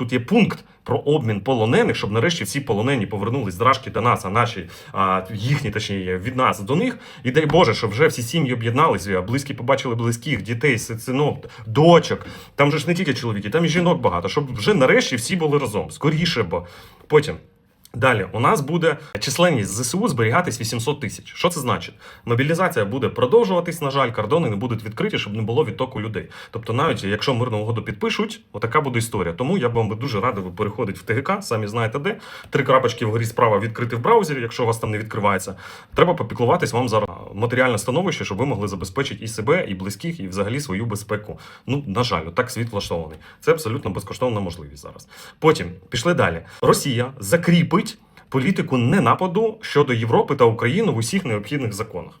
тут є пункт про обмін полонених, щоб нарешті всі полонені повернулись з Рашки до нас, а наші а, їхні, точніше, від нас до них. І дай Боже, щоб вже всі сім'ї об'єдналися, близькі побачили близьких, дітей, синок, дочок. Там же ж не тільки чоловіки, там і жінок багато, щоб вже нарешті всі були разом. Скоріше, бо потім. Далі у нас буде численність ЗСУ зберігатись 800 тисяч. Що це значить? Мобілізація буде продовжуватись. На жаль, кордони не будуть відкриті, щоб не було відтоку людей. Тобто, навіть якщо мирну угоду підпишуть, отака буде історія. Тому я б вам дуже радив переходити в ТГК, самі знаєте де. Три крапочки вгорі справа відкрити в браузері, якщо у вас там не відкривається. Треба попіклуватись вам зараз матеріальне становище, щоб ви могли забезпечити і себе, і близьких, і взагалі свою безпеку. Ну, на жаль, так світ влаштований. Це абсолютно безкоштовна можливість зараз. Потім пішли далі. Росія закріпить політику ненападу щодо Європи та України в усіх необхідних законах.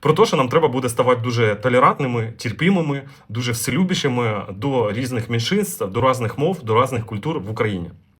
про те, що нам треба буде ставати дуже толерантними, терпімими, дуже вселюбішими до різних меншинств, до різних мов, до різних культур в Україні.